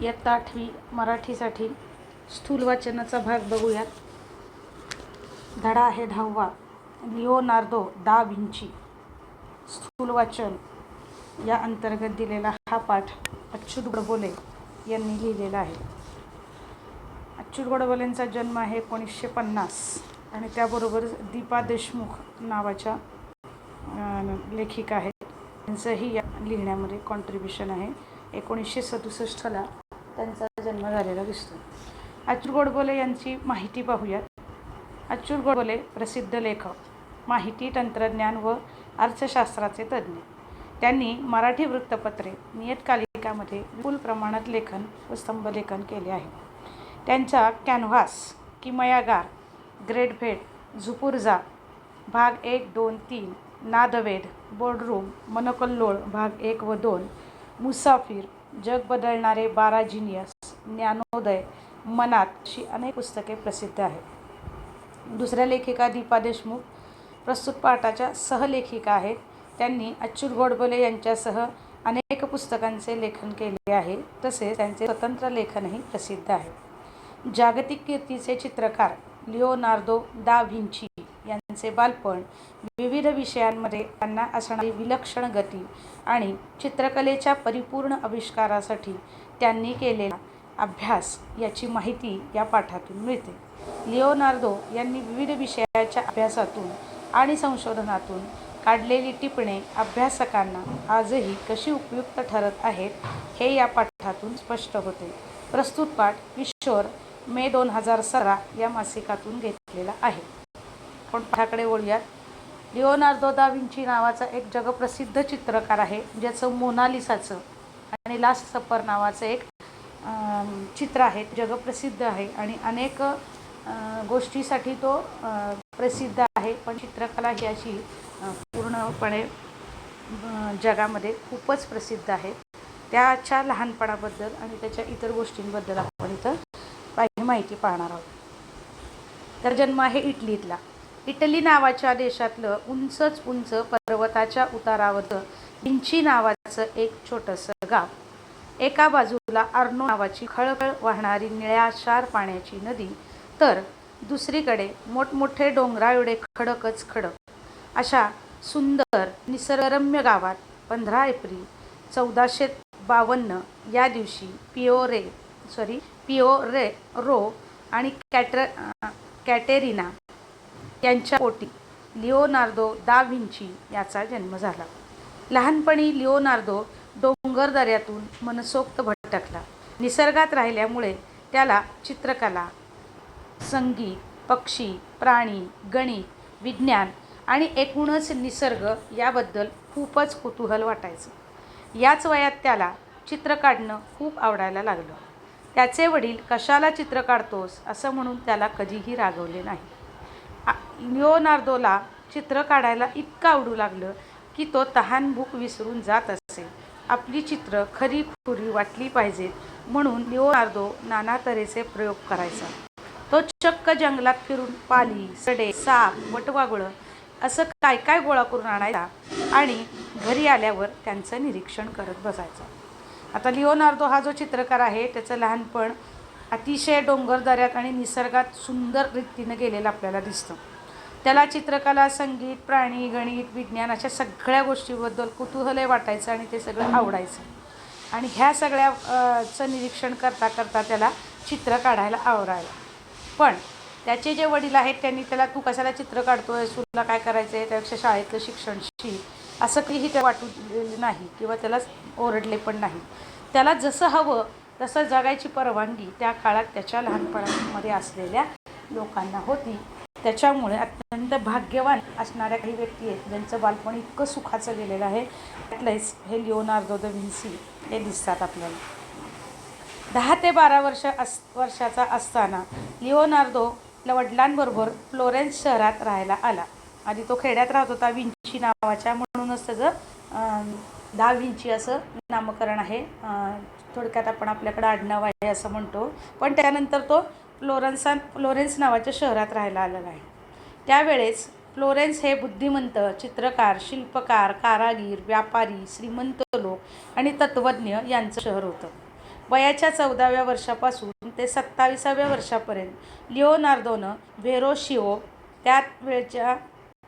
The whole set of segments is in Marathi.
इयत्ता आठवी मराठीसाठी स्थूल वाचनाचा भाग बघूयात. धडा आहे दहावा लिओनार्दो दा विंची. स्थूल वाचन. या अंतर्गत दिलेला हा पाठ अच्युत गोडबोले यांनी लिहिलेला आहे. अच्युत गोडबोलेंचा जन्म आहे एकोणीसशे पन्नास आणि त्याबरोबर दीपा देशमुख नावाच्या लेखिका आहेत. त्यांचंही या लिहिण्यामध्ये कॉन्ट्रीब्युशन आहे. एकोणीसशे सदुसष्टला त्यांचा जन्म झालेला दिसतो. अच्युत गोडबोले यांची माहिती पाहूयात. अच्युत गोडबोले प्रसिद्ध लेखक माहिती तंत्रज्ञान व अर्थशास्त्राचे तज्ज्ञ. त्यांनी मराठी वृत्तपत्रे नियतकालिकामध्ये विपुल प्रमाणात लेखन व स्तंभलेखन केले आहे. त्यांचा कॅनव्हास किमयागार ग्रेट भेट झुपुर्जा भाग एक दोन तीन नादवेद बोर्डरूम मनकल्लोळ भाग एक व दोन मुसाफिर जग बदलणारे बारा जिनियस ज्ञानोदय मनात अशी अनेक पुस्तके प्रसिद्ध आहेत. दुसऱ्या लेखिका दीपा देशमुख प्रस्तुत पाठाच्या सहलेखिका आहेत. त्यांनी अच्युत गोडबोले यांच्यासह अनेक पुस्तकांचे लेखन केले आहे. तसेच त्यांचे स्वतंत्र लेखनही प्रसिद्ध आहे. जागतिक कीर्तीचे चित्रकार लिओनार्दो दा व्हिंची यांचे बालपण विविध विषयांमध्ये त्यांना असणारी विलक्षण गती आणि चित्रकलेच्या परिपूर्ण आविष्कारासाठी त्यांनी केलेला अभ्यास याची माहिती या पाठातून मिळते. लिओनार्दो यांनी विविध विषयाच्या अभ्यासातून आणि संशोधनातून काढलेली टिपणे अभ्यासकांना आजही कशी उपयुक्त ठरत आहेत हे या पाठातून स्पष्ट होते. प्रस्तुत पाठ किशोर मे दोन हजार सतरा या मासिकातून घेतलेला आहे. आपण पाठाकडे वळूयात. लिओनार्दो दा विंची नावाचा एक जगप्रसिद्ध चित्रकार आहे म्हणजे ज्याचं मोनालिसाचं आणि लास्ट सपर नावाचं एक चित्र आहे जगप्रसिद्ध आहे आणि अनेक गोष्टीसाठी तो प्रसिद्ध आहे. पण चित्रकला ही अशी पूर्णपणे जगामध्ये खूपच प्रसिद्ध आहे. त्याच्या लहानपणाबद्दल आणि त्याच्या इतर गोष्टींबद्दल आपण इथं काही माहिती पाहणार आहोत. तर जन्म आहे इटलीतला. इटली नावाच्या देशातलं उंचच उंच पर्वताच्या उतारावर विंची नावाचं एक छोटंसं गाव. एका बाजूला अर्नो नावाची खळखळ वाहणारी निळ्याशार पाण्याची नदी तर दुसरीकडे मोठमोठे डोंगराएवढे खडकच खडक. अशा सुंदर निसर्गरम्य गावात पंधरा एप्रिल चौदाशे बावन्न या दिवशी पिओरे सॉरी पिओरे रो आणि कॅटर कॅटेरिना यांच्या पोटी लिओनार्दो दा व्हिंची याचा जन्म झाला. लहानपणी लिओनार्दो डोंगरदऱ्यातून मनसोक्त भटकला. निसर्गात राहिल्यामुळे त्याला चित्रकला संगीत पक्षी प्राणी गणित विज्ञान आणि एकूणच निसर्ग याबद्दल खूपच कुतूहल वाटायचं. याच वयात त्याला चित्र काढणं खूप आवडायला लागलं. त्याचे वडील कशाला चित्र काढतोस असं म्हणून त्याला कधीही रागवले नाही लिओनार्दोला चित्र काढायला इतकं आवडू लागलं की तो तहानभूक विसरून जात असे. आपली चित्र खरी खुरी वाटली पाहिजेत म्हणून लिओनार्दो नाना तऱ्हेचे प्रयोग करायचा. तो चक्क जंगलात फिरून पाली सडे साप वटवागुळं असं काय काय गोळा करून आणायचा आणि घरी आल्यावर त्यांचं निरीक्षण करत बसायचं. आता लिओनार्दो हा जो चित्रकार आहे त्याचं लहानपण अतिशय डोंगरदऱ्यात आणि निसर्गात सुंदर रीतीनं गेलेलं आपल्याला दिसतं. त्याला चित्रकला संगीत प्राणी गणित विज्ञान अशा सगळ्या गोष्टीबद्दल कुतूहलही वाटायचं आणि ते सगळं आवडायचं. आणि ह्या सगळ्या चं निरीक्षण करता करता त्याला चित्र काढायला आवडायला पण त्याचे जे वडील आहेत त्यांनी त्याला तू कशाला चित्र काढतोय तुला काय करायचं आहे त्यापेक्षा शाळेतलं शिक्षण शी असं काहीही त्या वाटू दिलेलं नाही किंवा त्याला ओरडले पण नाही. त्याला जसं हवं तसं जगायची परवानगी त्या काळात त्याच्या लहानपणामध्ये असलेल्या लोकांना होती. त्याच्यामुळे अत्यंत भाग्यवान असणाऱ्या काही व्यक्ती आहेत ज्यांचं बालपण इतकं सुखाचं गेलेलं आहे. त्यातलंच हे लिओनार्दो द व्हिन्सी हे दिसतात आपल्याला. दहा ते बारा वर्ष अस वर्षाचा असताना लिओनार्दो आपल्या वडिलांबरोबर फ्लोरेन्स शहरात राहायला आला. आधी तो खेड्यात राहत होता. विंची नावाच्या म्हणूनच त्याचं दहा विंची असं नामकरण आहे. थोडक्यात आपण आपल्याकडं आडनाव आहे असं म्हणतो. पण त्यानंतर तो फ्लोरन्सा फ्लोरेन्स नावाच्या शहरात राहायला आलेला आहे. त्यावेळेस फ्लोरेन्स हे बुद्धिमंत चित्रकार शिल्पकार कारागीर व्यापारी श्रीमंत लोक आणि तत्त्वज्ञ यांचं शहर होतं. वयाच्या चौदाव्या वर्षापासून ते सत्ताविसाव्या वर्षापर्यंत लिओनार्दोनं व्हेरोशिओ त्या वेळच्या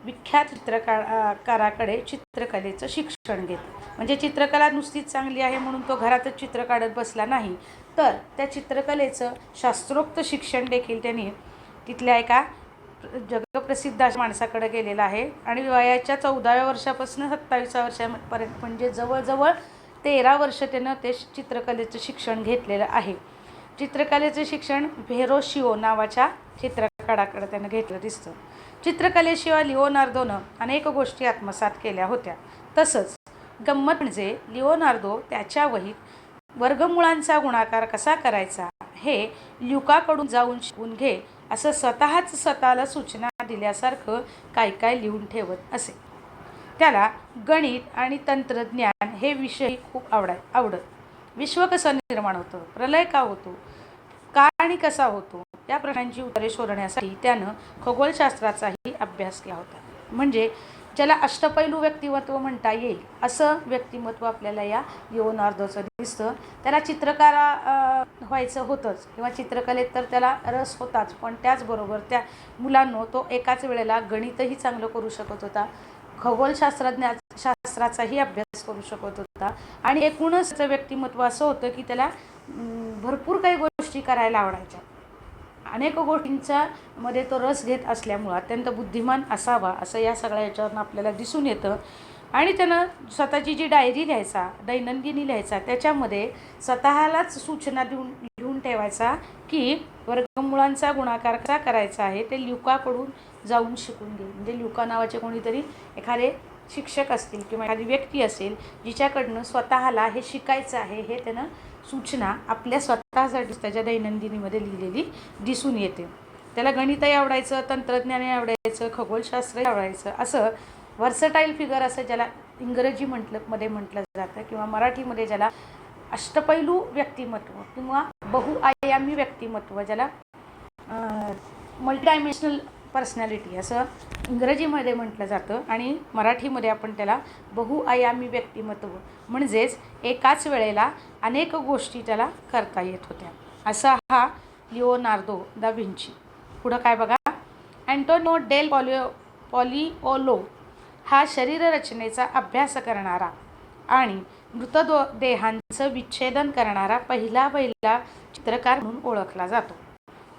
विख्यात चित्रकाराकडे चित्रकलेचं शिक्षण घेतलं. म्हणजे चित्रकला नुसतीच चांगली आहे म्हणून तो घरातच चित्र काढत बसला नाही. तर त्या चित्रकलेचं शास्त्रोक्त शिक्षण देखील त्यांनी तिथल्या एका जगप्रसिद्ध अशा माणसाकडे गेलेला आहे. आणि वयाच्या चौदाव्या वर्षापासून सत्तावीसा वर्षापर्यंत म्हणजे जवळजवळ तेरा वर्ष त्यानं ते चित्रकलेचं शिक्षण घेतलेलं आहे. चित्रकलेचं शिक्षण व्हेरोशिओ नावाच्या चित्रकाराकडे त्यानं घेतलं दिसतं. चित्रकलेशिवाय लिओनार्दोनं अनेक गोष्टी आत्मसात केल्या होत्या. तसंच गंमत म्हणजे लिओनार्दो त्याच्या वहीत वर्गमुळांचा गुणाकार कसा करायचा हे ल्युकाकडून जाऊन शिकून घे असं स्वतःच स्वतःला सूचना दिल्यासारखं काय काय लिहून ठेवत असे. त्याला गणित आणि तंत्रज्ञान हे विषय खूप आवडाय आवडत. विश्व कसं निर्माण होतं प्रलय का होतो का आणि कसा होतो या प्रश्नांची उत्तरे शोधण्यासाठी त्यानं खगोलशास्त्राचाही अभ्यास केला होता. म्हणजे ज्याला अष्टपैलू व्यक्तिमत्व म्हणता येईल असं व्यक्तिमत्व आपल्याला या लिओनार्दोचं दिसतं. त्याला चित्रकारा व्हायचं होतंच किंवा चित्रकलेत तर त्याला रस होताच पण त्याचबरोबर त्या मुलांनो तो एकाच वेळेला गणितही चांगलं करू शकत होता. खगोलशास्त्रज्ञा शास्त्राचाही अभ्यास करू शकत होता. आणि एकूणच त्याचं व्यक्तिमत्व असं होतं की त्याला भरपूर काही गोष्टी करायला आवडायच्या. अनेक गोष्टींचा मध्ये तो रस घेत असल्यामुळं अत्यंत बुद्धिमान असावा असं या सगळ्या याच्यावरनं आपल्याला दिसून येतं. आणि त्यानं स्वतःची जी डायरी लिहायचा दैनंदिनी लिहायचा त्याच्यामध्ये स्वतःलाच सूचना देऊन लिहून ठेवायचा की वर्गमुळांचा गुणाकार कसा करायचा आहे ते ल्युकाकडून जाऊन शिकून घे. म्हणजे ल्युका नावाचे कोणीतरी एखादे शिक्षक असतील किंवा एखादी व्यक्ती असेल जिच्याकडनं स्वतःला हे शिकायचं आहे हे त्यानं सूचना आपल्या स्वतःसाठीच त्याच्या दैनंदिनीमध्ये लिहिलेली दिसून येते. त्याला गणितही आवडायचं तंत्रज्ञानही आवडायचं खगोलशास्त्रही आवडायचं. असं व्हर्सटाईल फिगर असं ज्याला इंग्रजी म्हटलं मध्ये म्हटलं जातं किंवा मराठीमध्ये ज्याला अष्टपैलू व्यक्तिमत्व किंवा बहुआयामी व्यक्तिमत्व ज्याला मल्टीडायमेन्शनल पर्सनॅलिटी असं इंग्रजीमध्ये म्हटलं जातं आणि मराठीमध्ये आपण त्याला बहुआयामी व्यक्तिमत्व म्हणजेच एकाच वेळेला अनेक गोष्टी त्याला करता येत होत्या. असा हा लिओनार्दो दा विंची. पुढं काय बघा? अँटोनो डेल पॉलिओ पॉलिओलो हा शरीररचनेचा अभ्यास करणारा आणि मृतदो देहांचं विच्छेदन करणारा पहिला पहिला चित्रकार म्हणून ओळखला जातो.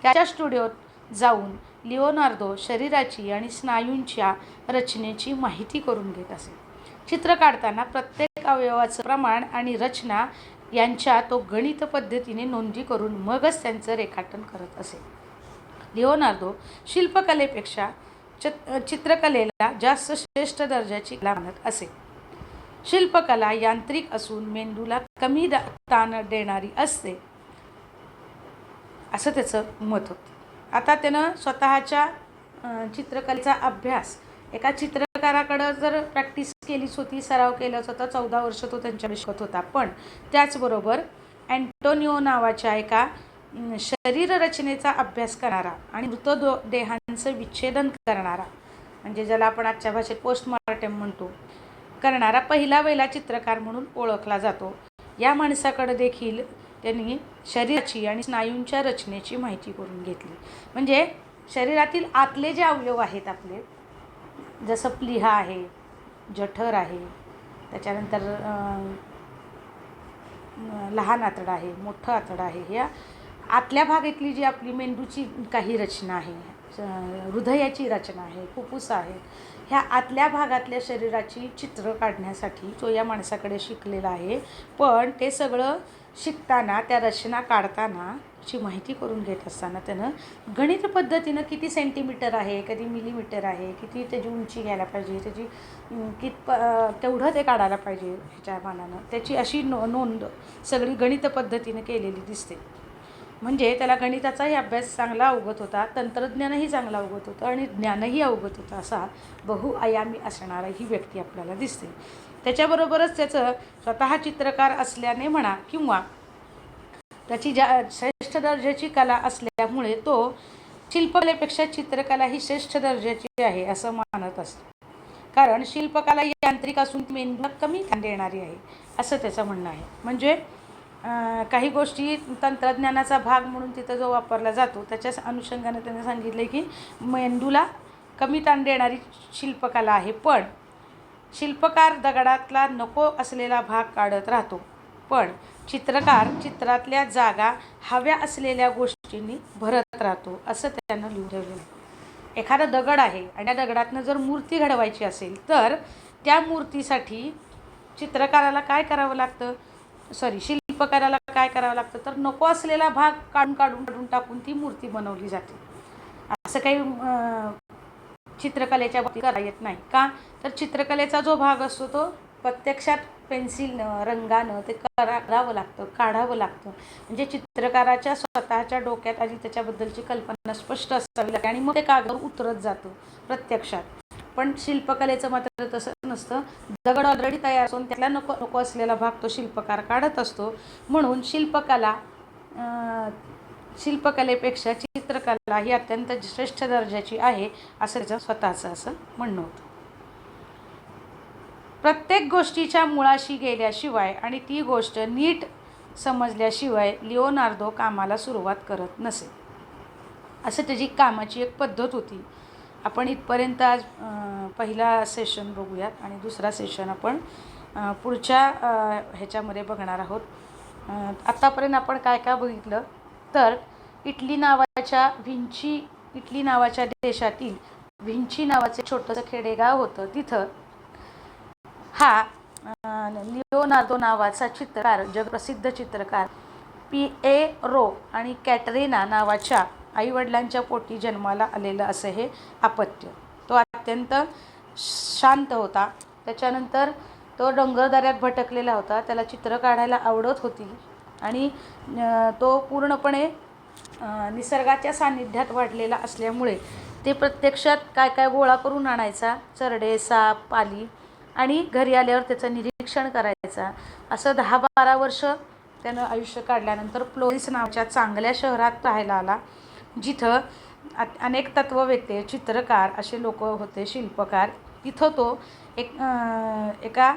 त्याच्या स्टुडिओत जाऊन लिओनार्दो शरीराची आणि स्नायूंच्या रचनेची माहिती करून घेत असे. चित्र काढताना प्रत्येक अवयवाचं प्रमाण आणि रचना यांच्या तो गणित पद्धतीने नोंदी करून मगच त्यांचं रेखाटन करत असे. लिओनार्दो शिल्पकलेपेक्षा चित्रकलेला जास्त श्रेष्ठ दर्जाची कला मानत असे. शिल्पकला यांत्रिक असून मेंदूला कमी ताण देणारी असते असं त्याचं मत होतं. आता त्यानं स्वतःच्या चित्रकलेचा अभ्यास एका चित्रकाराकडं जर प्रॅक्टिस केलीच होती सराव केलाच होता चौदा वर्ष तो त्यांच्या शिकत होता. पण त्याचबरोबर अँटोनिओ नावाच्या एका शरीररचनेचा अभ्यास करणारा आणि मृतदो देहांचं विच्छेदन करणारा म्हणजे ज्याला आपण आजच्या भाषेत पोस्टमार्टम म्हणतो करणारा पहिला वेळा चित्रकार म्हणून ओळखला जातो. या माणसाकडे देखील त्यांनी शरीराची आणि स्नायूंच्या रचनेची माहिती करून घेतली. म्हणजे शरीरातील आतले जे अवयव आहेत आपले जसं प्लिहा आहे जठर आहे त्याच्यानंतर लहान आतडं आहे मोठं आतडं आहे ह्या आतल्या भागातली जी आपली मेंदूची काही रचना आहे हृदयाची रचना आहे फुफ्फुस आहे ह्या आतल्या भागातल्या शरीराची चित्र काढण्यासाठी तो या माणसाकडे शिकलेला आहे. पण ते सगळं शिकताना त्या रचना काढताना ची माहिती करून घेत असताना त्यानं गणित पद्धतीनं किती सेंटीमीटर आहे कधी मिलीमीटर आहे किती त्याची उंची घ्यायला पाहिजे त्याची कित तेवढं ते काढायला पाहिजे ह्याच्या मानानं. त्याची अशी नो नोंद सगळी गणित पद्धतीनं केलेली दिसते. म्हणजे त्याला गणिताचाही अभ्यास चांगला अवगत होता तंत्रज्ञानही चांगला अवगत होतं आणि ज्ञानही अवगत होतं असा बहुआयामी असणारा ही व्यक्ती आपल्याला दिसते. त्याच्याबरोबरच त्याचं स्वतः चित्रकार असल्याने म्हणा किंवा त्याची ज्या श्रेष्ठ दर्जाची कला असल्यामुळे तो शिल्पकलेपेक्षा चित्रकला ही श्रेष्ठ दर्जाची आहे असं मानत असतो. कारण शिल्पकला ही यांत्रिक असून मेंदूला कमी ताण देणारी आहे असं त्याचं म्हणणं आहे. म्हणजे काही गोष्टी तंत्रज्ञानाचा भाग म्हणून तिथं जो वापरला जातो त्याच्याच अनुषंगाने त्यांनी सांगितलं की मेंदूला कमी ताण देणारी शिल्पकला आहे. पण शिल्पकार दगडातला नको असलेला भाग काढत राहतो. पण चित्रकार चित्रातल्या जागा हव्या असलेल्या गोष्टींनी भरत राहतो असं त्यांना लिहून ठेवलं एखादा दगड आहे आणि त्या दगडातनं जर मूर्ती घडवायची असेल तर त्या मूर्तीसाठी चित्रकाराला काय करावं लागतं? सॉरी शिल्पकाराला काय करावं लागतं? तर नको असलेला भाग काढून काढून काढून टाकून ती मूर्ती बनवली जाते. असं काही चित्रकलेच्या बाबतीत करता येत नाही. का? तर चित्रकलेचा जो भाग असतो तो प्रत्यक्षात पेन्सिलनं रंगानं ते करा करावं लागतं काढावं लागतं. म्हणजे चित्रकाराच्या स्वतःच्या डोक्यात आधी त्याच्याबद्दलची कल्पना स्पष्ट असावी लागते आणि मग ते कागदावर उतरत जातं प्रत्यक्षात. पण शिल्पकलेचं मात्र तसं नसतं. दगड ऑलरेडी तयार असून त्याला नको नको असलेला भाग तो शिल्पकार काढत असतो. म्हणून शिल्पकला शिल्पकलेपेक्षा चित्रकला ही अत्यंत श्रेष्ठ दर्जाची आहे असं त्याचं स्वतःचं असं म्हणणं होतं. प्रत्येक गोष्टीच्या मुळाशी गेल्याशिवाय आणि ती गोष्ट नीट समजल्याशिवाय लिओनार्दो कामाला सुरुवात करत नसे. असं त्याची कामाची एक पद्धत होती. आपण इथपर्यंत आज पहिला सेशन बघूयात आणि दुसरा सेशन आपण पुढच्या ह्याच्यामध्ये बघणार आहोत. आत्तापर्यंत आपण काय काय बघितलं? तर इटली नावाच्या व्हिंची इटली नावाच्या देशातील व्हिंची नावाचे छोटंसं खेडेगाव होतं. तिथं हा लिओनार्दो नावाचा चित्रकार जगप्रसिद्ध चित्रकार पी ए रो आणि कॅटरीना नावाच्या आईवडिलांच्या पोटी जन्माला आलेलं असं हे अपत्य. तो अत्यंत शांत होता. त्याच्यानंतर तो डोंगरदऱ्यात भटकलेला होता. त्याला चित्र काढायला आवडत होती आणि तो पूर्णपणे निसर्गाच्या सान्निध्यात वाढलेला असल्यामुळे ते प्रत्यक्षात काय काय गोळा करून आणायचा चरडे साप पाली आणि घरी आल्यावर त्याचं निरीक्षण करायचा. असं दहा बारा वर्ष त्यानं आयुष्य काढल्यानंतर फ्लोरिस नावाच्या चांगल्या शहरात राहायला आला जिथं अनेक तत्ववेते चित्रकार असे लोक होते शिल्पकार. तिथं तो एक एका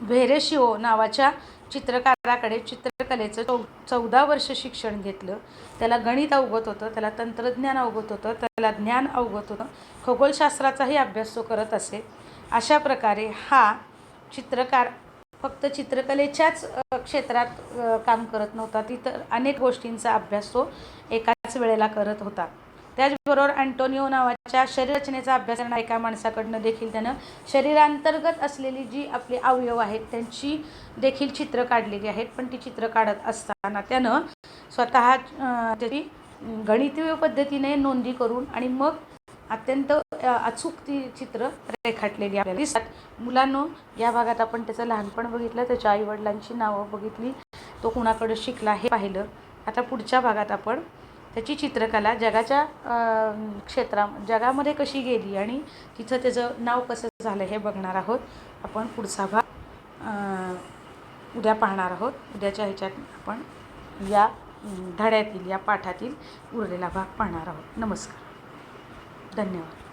व्हेरेशिओ नावाच्या चित्रकाराकडे चित्र चित्रकलेचं चौ चौदा वर्ष शिक्षण घेतलं. त्याला गणित अवगत होतं त्याला तंत्रज्ञान अवगत होतं त्याला ज्ञान अवगत होतं. खगोलशास्त्राचाही अभ्यास तो करत असे. अशा प्रकारे हा चित्रकार फक्त चित्रकलेच्याच क्षेत्रात काम करत नव्हता. तिथं अनेक गोष्टींचा अभ्यास तो एकाच वेळेला करत होता. त्याचबरोबर अँटोनिओ नावाच्या शरीररचनेचा अभ्यास करणाऱ्या एका माणसाकडनं देखील त्यानं शरीरांतर्गत असलेली जी आपली अवयव आहेत त्यांची देखील चित्र काढलेली आहेत. पण ती चित्र काढत असताना त्यानं स्वतः त्याची गणितीय पद्धतीने नोंदी करून आणि मग अत्यंत अचूक ती चित्र रेखाटलेली आपल्याला दिसतात. मुलांनो या भागात आपण त्याचं लहानपण बघितलं त्याच्या आईवडिलांची नावं बघितली तो कुणाकडे शिकला हे पाहिलं. आता पुढच्या भागात आपण त्याची चित्रकला जगाच्या क्षेत्रा जगामध्ये कशी गेली आणि तिथं त्याचं नाव कसं झालं हे बघणार आहोत. आपण पुढचा भाग उद्या पाहणार आहोत. उद्याच्या ह्याच्यात आपण या धड्यातील या पाठातील उरलेला भाग पाहणार आहोत. नमस्कार. धन्यवाद.